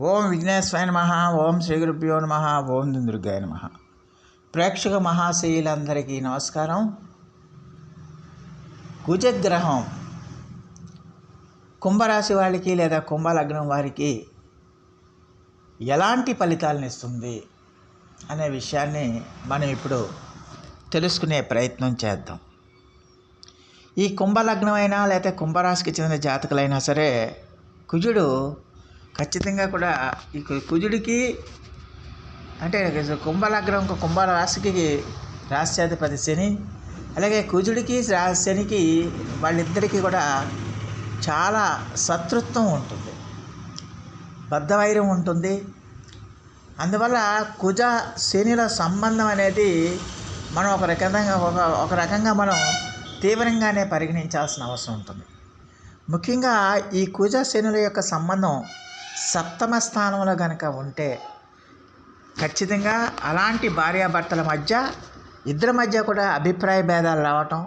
ఓం విఘ్నేశ్వరాయ నమ ఓం శ్రీ గురుభ్యో నమ ఓం దుర్గాయ నమ. ప్రేక్షక మహాశయులందరికీ నమస్కారం. కుజగ్రహం కుంభరాశి వాళ్ళకి లేదా కుంభలగ్నం వారికి ఎలాంటి ఫలితాలను ఇస్తుంది అనే విషయాన్ని మనం ఇప్పుడు తెలుసుకునే ప్రయత్నం చేద్దాం. ఈ కుంభలగ్నమైనా లేకపోతే కుంభరాశికి చెందిన జాతకులైనా సరే కుజుడు ఖచ్చితంగా కూడా ఈ కుజుడికి అంటే కుంభలగ్నం కుంభరాశికి రాశ్యాధిపతి శని. అలాగే కుజుడికి శనికి వాళ్ళిద్దరికీ కూడా చాలా శత్రుత్వం ఉంటుంది. బద్ధవైరం ఉంటుంది. అందువల్ల కుజ శనిల సంబంధం అనేది మనం ఒక రకంగా ఒక ఒక రకంగా మనం తీవ్రంగానే పరిగణించాల్సిన అవసరం ఉంటుంది. ముఖ్యంగా ఈ కుజ శనుల యొక్క సంబంధం సప్తమ స్థానంలో కనుక ఉంటే ఖచ్చితంగా అలాంటి భార్యాభర్తల మధ్య ఇద్దరి మధ్య కూడా అభిప్రాయ భేదాలు రావటం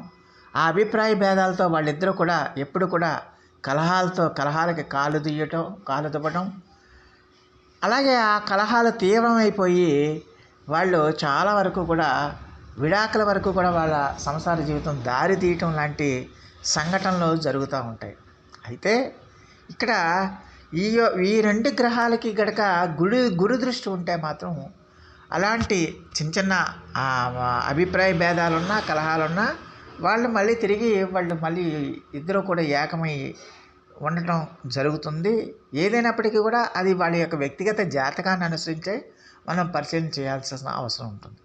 ఆ అభిప్రాయ భేదాలతో వాళ్ళిద్దరూ కూడా ఎప్పుడు కూడా కలహాలతో కలహాలకి కాలు తీయటం కాలు దువ్వటం. అలాగే ఆ కలహాలు తీవ్రమైపోయి వాళ్ళు చాలా వరకు కూడా విడాకుల వరకు కూడా వాళ్ళ సంసార జీవితం దారి తీయటం లాంటి సంఘటనలు జరుగుతూ ఉంటాయి. అయితే ఇక్కడ ఈ ఈ రెండు గ్రహాలకి గడక గుడి గురు దృష్టి ఉంటే మాత్రం అలాంటి చిన్న చిన్న అభిప్రాయ భేదాలున్నా కలహాలున్నా వాళ్ళు మళ్ళీ తిరిగి వాళ్ళు మళ్ళీ ఇద్దరు కూడా ఏకమై ఉండటం జరుగుతుంది. ఏదైనప్పటికీ కూడా అది వాళ్ళ యొక్క వ్యక్తిగత జాతకాన్ని అనుసరించే మనం పరిశీలన చేయాల్సిన అవసరం ఉంటుంది.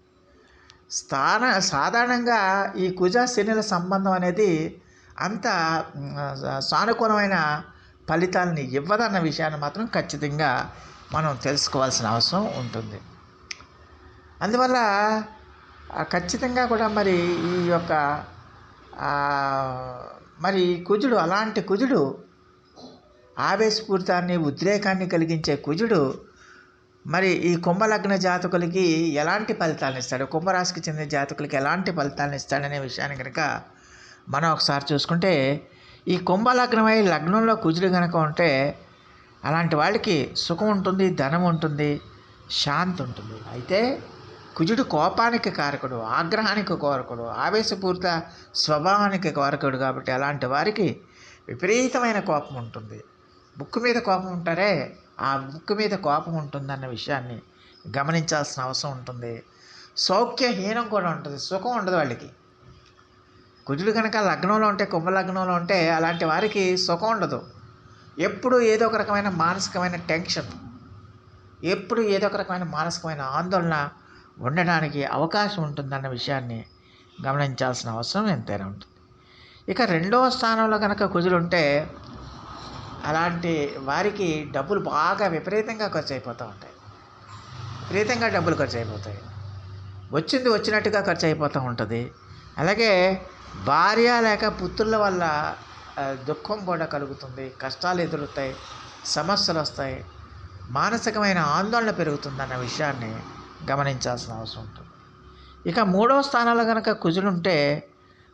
స్థాన సాధారణంగా ఈ కుజ శనిల సంబంధం అనేది అంత సానుకూలమైన ఫలితాలని ఇవ్వదన్న విషయాన్ని మాత్రం ఖచ్చితంగా మనం తెలుసుకోవాల్సిన అవసరం ఉంటుంది. అందువల్ల ఖచ్చితంగా కూడా మరి ఈ యొక్క మరి కుజుడు అలాంటి కుజుడు ఆవేశపూరితాన్ని ఉద్రేకాన్ని కలిగించే కుజుడు మరి ఈ కుంభలగ్న జాతకులకి ఎలాంటి ఫలితాలను ఇస్తాడు? కుంభరాశికి చెందిన జాతకులకి ఎలాంటి ఫలితాలను ఇస్తాడనే విషయాన్ని కనుక మనం ఒకసారి చూసుకుంటే ఈ కుంభలగ్నమై లగ్నంలో కుజుడు కనుక ఉంటే అలాంటి వాళ్ళకి సుఖం ఉంటుంది ధనం ఉంటుంది శాంతి ఉంటుంది. అయితే కుజుడు కోపానికి కారకుడు ఆగ్రహానికి కోరకుడు ఆవేశపూరిత స్వభావానికి కోరకుడు కాబట్టి అలాంటి వారికి విపరీతమైన కోపం ఉంటుంది. బుక్కు మీద కోపం ఉంటారే ఆ బుక్కు మీద కోపం ఉంటుందన్న విషయాన్ని గమనించాల్సిన అవసరం ఉంటుంది. సౌఖ్యహీనం కూడా ఉంటుంది సుఖం ఉండదు వాళ్ళకి. కుజుడు కనుక లగ్నంలో ఉంటే కుంభ లగ్నంలో ఉంటే అలాంటి వారికి సుఖం ఉండదు. ఎప్పుడు ఏదో ఒక రకమైన మానసికమైన టెన్షన్ ఎప్పుడు ఏదో ఒక రకమైన మానసికమైన ఆందోళన ఉండడానికి అవకాశం ఉంటుందన్న విషయాన్ని గమనించాల్సిన అవసరం ఎంతైనా ఉంటుంది. ఇక రెండవ స్థానంలో కనుక కుజులు ఉంటే అలాంటి వారికి డబ్బులు బాగా విపరీతంగా ఖర్చు అయిపోతూ ఉంటాయి. విపరీతంగా డబ్బులు ఖర్చు అయిపోతాయి వచ్చింది వచ్చినట్టుగా ఖర్చు అయిపోతూ ఉంటుంది. అలాగే భార్య లేక పుత్రుల వల్ల దుఃఖం కూడా కలుగుతుంది. కష్టాలు ఎదురుతాయి సమస్యలు వస్తాయి. మానసికమైన ఆందోళన పెరుగుతుందన్న విషయాన్ని గమనించాల్సిన అవసరం ఉంటుంది. ఇక మూడో స్థానంలో కనుక కుజులు ఉంటే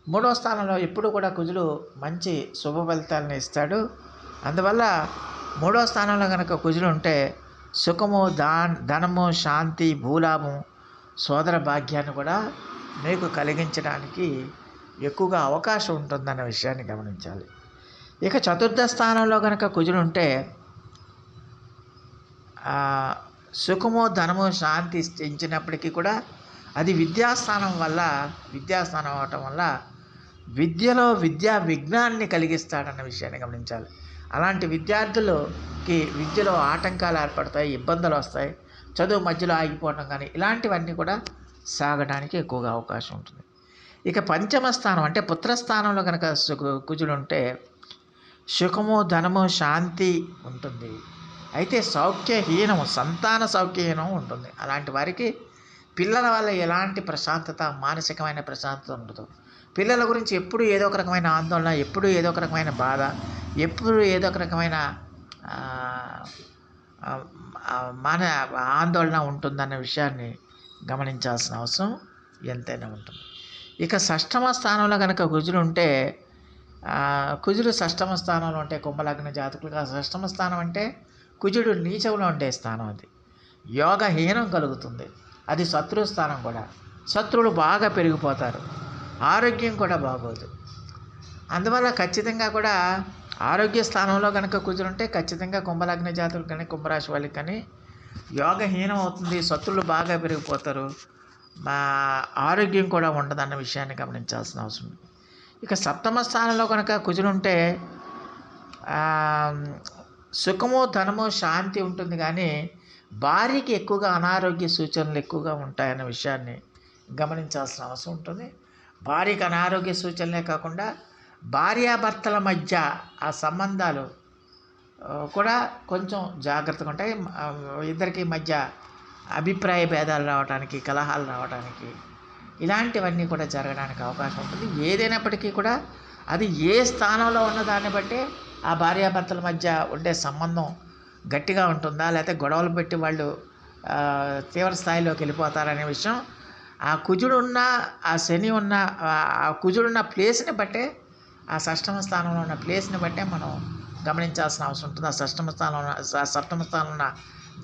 మూడో స్థానంలో ఎప్పుడు కూడా కుజులు మంచి శుభ ఫలితాలను ఇస్తాడు. అందువల్ల మూడో స్థానంలో కనుక కుజులు ఉంటే సుఖము దా ధనము శాంతి భూలాభం సోదర భాగ్యాన్ని కూడా మీకు కలిగించడానికి ఎక్కువగా అవకాశం ఉంటుందన్న విషయాన్ని గమనించాలి. ఇక చతుర్థ స్థానంలో కనుక కుజులు ఉంటే సుఖము ధనము శాంతి ఇచ్చినప్పటికీ కూడా అది విద్యాస్థానం వల్ల విద్యాస్థానం అవటం వల్ల విద్యలో విద్యా విజ్ఞాన్ని కలిగిస్తాడన్న విషయాన్ని గమనించాలి. అలాంటి విద్యార్థులకి విద్యలో ఆటంకాలు ఏర్పడతాయి ఇబ్బందులు వస్తాయి చదువు మధ్యలో ఆగిపోవడం కానీ ఇలాంటివన్నీ కూడా సాగడానికి ఎక్కువగా అవకాశం ఉంటుంది. ఇక పంచమ స్థానం అంటే పుత్రస్థానంలో కనుక సు- కుజుడు ఉంటే సుఖము ధనము శాంతి ఉంటుంది. అయితే సౌఖ్యహీనము సంతాన సౌఖ్యహీనం ఉంటుంది. అలాంటి వారికి పిల్లల వల్ల ఎలాంటి ప్రశాంతత మానసికమైన ప్రశాంతత ఉండదు. పిల్లల గురించి ఎప్పుడు ఏదో ఒక రకమైన ఆందోళన ఎప్పుడు ఏదో ఒక రకమైన బాధ ఎప్పుడు ఏదో ఒక రకమైన మన ఆందోళన ఉంటుందన్న విషయాన్ని గమనించాల్సిన అవసరం ఎంతైనా ఉంటుంది. ఇక షష్టమ స్థానంలో కనుక కుజులు ఉంటే కుజుడు షష్టమ స్థానంలో ఉంటే కుంభలగ్న జాతకులుగా షష్టమ స్థానం అంటే కుజుడు నీచంలో ఉండే స్థానం అది. యోగహీనం కలుగుతుంది. అది శత్రు స్థానం కూడా. శత్రువులు బాగా పెరిగిపోతారు. ఆరోగ్యం కూడా బాగోదు. అందువల్ల ఖచ్చితంగా కూడా ఆరోగ్య స్థానంలో కనుక కుజులుంటే ఖచ్చితంగా కుంభలగ్న జాతులు కానీ కుంభరాశి వాళ్ళకి కానీ యోగహీనం అవుతుంది శత్రువులు బాగా పెరిగిపోతారు. మా ఆరోగ్యం కూడా ఉండదన్న విషయాన్ని గమనించాల్సిన అవసరం ఉంది. ఇక సప్తమ స్థానంలో కనుక కుజులుంటే సుఖము ధనము శాంతి ఉంటుంది కానీ భార్యకి ఎక్కువగా అనారోగ్య సూచనలు ఎక్కువగా ఉంటాయన్న విషయాన్ని గమనించాల్సిన అవసరం ఉంటుంది. భార్యకి అనారోగ్య సూచనలే కాకుండా భార్యాభర్తల మధ్య ఆ సంబంధాలు కూడా కొంచెం జాగ్రత్తగా ఉంటాయి. ఇద్దరికి మధ్య అభిప్రాయ భేదాలు రావడానికి కలహాలు రావడానికి ఇలాంటివన్నీ కూడా జరగడానికి అవకాశం ఉంటుంది. ఏదైనప్పటికీ కూడా అది ఏ స్థానంలో ఉన్న దాన్ని బట్టే ఆ భార్యాభర్తల మధ్య ఉండే సంబంధం గట్టిగా ఉంటుందా? లేకపోతే గొడవలు పెట్టి వాళ్ళు తీవ్ర స్థాయిలోకి వెళ్ళిపోతారనే విషయం. ఆ కుజుడు ఉన్న ఆ శని ఉన్న ఆ- కుజుడున్న ప్లేస్ని బట్టే ఆ షష్టమ స్థానంలో ఉన్న ప్లేస్ని బట్టే మనం గమనించాల్సిన అవసరం ఉంటుంది. ఆ షష్టమ స్థానంలో ఉన్న సప్తమ స్థానంలో ఉన్న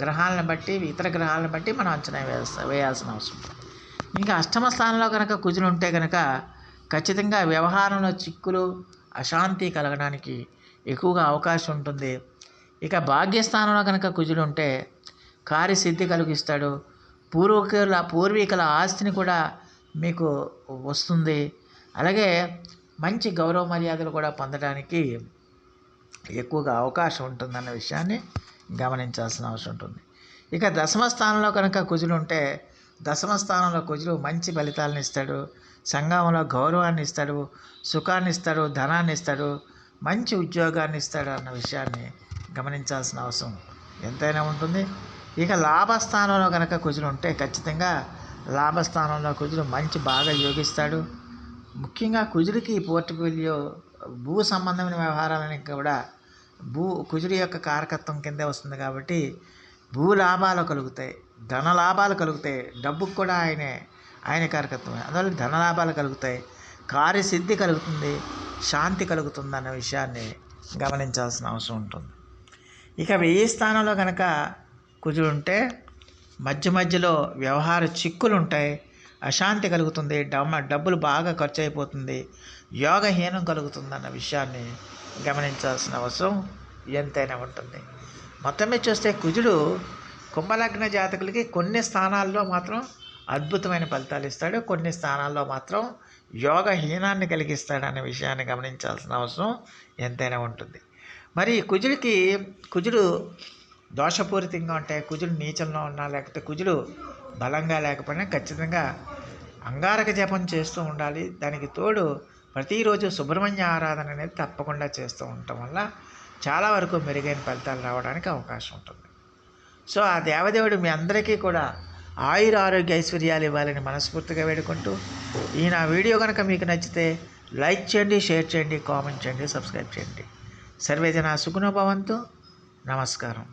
గ్రహాలను బట్టి ఇతర గ్రహాలను బట్టి మనం అంచనా వేస్తా వేయాల్సిన అవసరం. ఇంకా అష్టమ స్థానంలో కనుక కుజులు ఉంటే కనుక ఖచ్చితంగా వ్యవహారంలో చిక్కులు అశాంతి కలగడానికి ఎక్కువగా అవకాశం ఉంటుంది. ఇక భాగ్యస్థానంలో కనుక కుజులు ఉంటే కార్యసిద్ధి కలిగిస్తాడు. పూర్వీకుల పూర్వీకుల ఆస్తిని కూడా మీకు వస్తుంది. అలాగే మంచి గౌరవ మర్యాదలు కూడా పొందడానికి ఎక్కువగా అవకాశం ఉంటుందన్న విషయాన్ని గమనించాల్సిన అవసరం ఉంటుంది. ఇక దశమ స్థానంలో కనుక కుజులు ఉంటే దశమ స్థానంలో కుజులు మంచి ఫలితాలను ఇస్తాడు. సంఘంలో గౌరవాన్ని ఇస్తాడు సుఖాన్ని ఇస్తాడు ధనాన్ని ఇస్తాడు మంచి ఉద్యోగాన్ని ఇస్తాడు అన్న విషయాన్ని గమనించాల్సిన అవసరం ఎంతైనా ఉంటుంది. ఇక లాభస్థానంలో కనుక కుజులు ఉంటే ఖచ్చితంగా లాభస్థానంలో కుజులు మంచి బాగా యోగిస్తాడు. ముఖ్యంగా కుజుడికి పోర్టుఫోలియో భూ సంబంధమైన వ్యవహారాలని కూడా భూ కుజుడి యొక్క కారకత్వం కిందే వస్తుంది కాబట్టి భూ లాభాలు కలుగుతాయి ధన లాభాలు కలుగుతాయి. డబ్బుకు కూడా ఆయనే ఆయన కారకత్వమే. అందువల్ల ధన లాభాలు కలుగుతాయి కార్యసిద్ధి కలుగుతుంది శాంతి కలుగుతుంది అన్న విషయాన్ని గమనించాల్సిన అవసరం ఉంటుంది. ఇక వెయ్యి స్థానంలో కనుక కుజుడు ఉంటే మధ్య మధ్యలో వ్యవహార చిక్కులు ఉంటాయి అశాంతి కలుగుతుంది డబ్బులు బాగా ఖర్చు అయిపోతుంది యోగహీనం కలుగుతుంది అన్న విషయాన్ని గమనించాల్సిన అవసరం ఎంతైనా ఉంటుంది. మొత్తం మీద చూస్తే కుజుడు కుంభలగ్న జాతకులకి కొన్ని స్థానాల్లో మాత్రం అద్భుతమైన ఫలితాలు ఇస్తాడు. కొన్ని స్థానాల్లో మాత్రం యోగహీనాన్ని కలిగిస్తాడు అనే విషయాన్ని గమనించాల్సిన అవసరం ఎంతైనా ఉంటుంది. మరి కుజుడికి కుజుడు దోషపూరితంగా ఉంటే కుజుడు నీచంలో ఉన్నా లేకపోతే కుజుడు బలంగా లేకపోయినా ఖచ్చితంగా అంగారక జపం చేస్తూ ఉండాలి. దానికి తోడు ప్రతిరోజు సుబ్రహ్మణ్య ఆరాధన అనేది తప్పకుండా చేస్తూ ఉండటం వల్ల చాలా వరకు మెరుగైన ఫలితాలు రావడానికి అవకాశం ఉంటుంది. సో ఆ దేవదేవుడు మీ అందరికీ కూడా ఆయుర ఆరోగ్య ఐశ్వర్యాలు ఇవ్వాలని మనస్ఫూర్తిగా వేడుకుంటూ ఈ నా వీడియో కనుక మీకు నచ్చితే లైక్ చేయండి షేర్ చేయండి కామెంట్ చేయండి సబ్స్క్రైబ్ చేయండి. సర్వేజన సుఖనోభవంతు నమస్కారం.